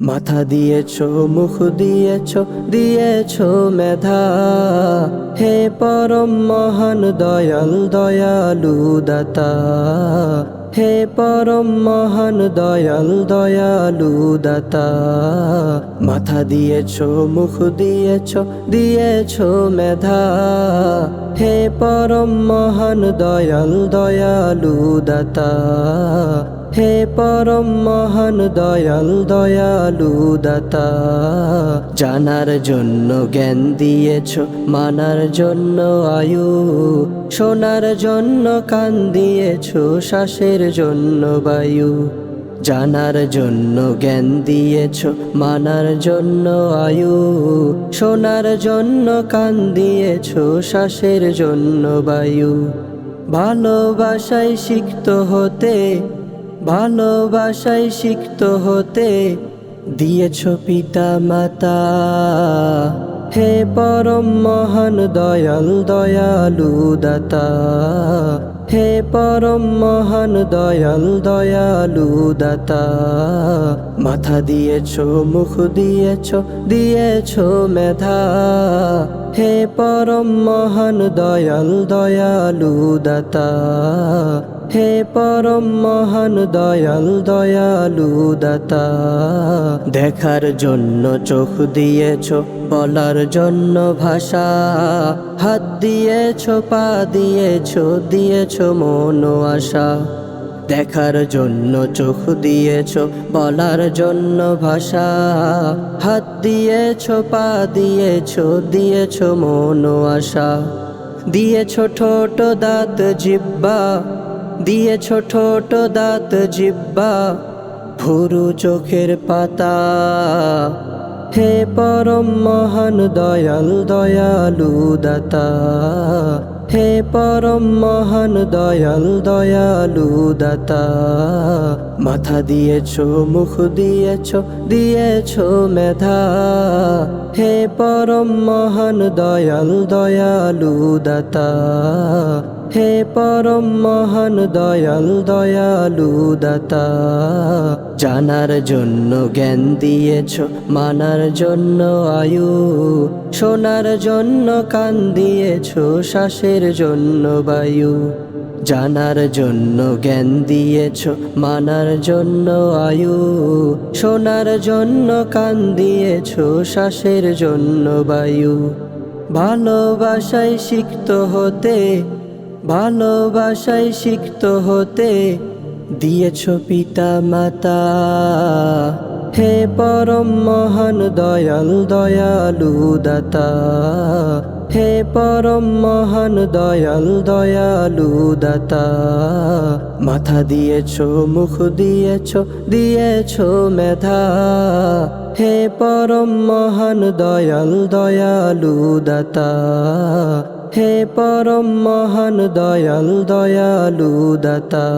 মাথা দিয়েছ, মুখ দিয়েছ দিয়েছ মেধা। হে পরম মহান দয়াল, দয়ালু দাতা। হে পরম মহান দয়াল, দয়ালু দাতা। মাথা দিয়েছ, মুখ দিয়েছ দিয়েছ মেধা। হে পরম মহান দয়াল, দয়ালু দাতা। হে পরম মহান দয়াল, দয়ালু দাতা, জানার জন্য জ্ঞান দিয়েছ, মানার জন্য আয়ু, শোনার জন্য কান দিয়েছ, শ্বাসের জন্য বায়ু, জানার জন্য জ্ঞান দিয়েছ, মানার জন্য আয়ু, শোনার জন্য কান দিয়েছ, শ্বাসের জন্য বায়ু। ভালোবাসায় সিক্ত হতে ভালোবাসায় সিক্ত হতে দিয়েছ পিতা মাতা। হে পরম মহান দয়াল, দয়ালু দাতা। হে পরম মহান দয়াল, দয়ালু দাতা। মাথা দিয়েছ, মুখ দিয়েছ দিয়েছ মেধা। হে পরম মহান দয়াল দয়ালু দাতা, হে পরম মহান দয়াল দয়ালু দাতা, দেখার জন্য চোখ দিয়েছ, বলার জন্য ভাষা, হাত দিয়েছ, পা দিয়েছ দিয়েছ মন আশা। দেখার জন্য চোখ দিয়েছ, বলার জন্য ভাষা। হাত দিয়েছ, পা দিয়েছ দিয়েছ মন আশা। দিয়েছ ঠোঁট, দাঁত, জিব্বা। দিয়েছ ঠোঁট, দাঁত, জিব্বা। ভুরু চোখের পাতা। হে পরম মহান দয়াল, দয়ালু দাতা। হে পরম মহান দয়াল, দয়ালু দাতা, মাথা দিয়েছ, মুখ দিয়েছ দিয়েছ মেধা। হে পরম মহান দয়াল, দয়ালু দাতা, হে পরম মহান দয়াল, দয়ালু দাতা, জানার জন্য জ্ঞান দিয়েছ, মানার জন্য আয়ু, শোনার জন্য কান দিয়েছ, শ্বাসের জন্য বায়ু, জানার জন্য জ্ঞান দিয়েছ, মানার জন্য আয়ু, শোনার জন্য কান দিয়েছ, শ্বাসের জন্য বায়ু। ভালোবাসায় সিক্ত হতে, ভালোবাসায় সিক্ত হতে দিয়েছ পিতা মাতা হে পরম মহান দয়াল দয়ালু দাতা, হে পরম মহান দয়াল দয়ালু দাতা, মাথা দিয়েছ, মুখ দিয়েছ দিয়েছ মেধা, হে পরম মহান দয়াল দয়ালু দাতা, হে পরম মহান দয়াল দয়ালু দাতা।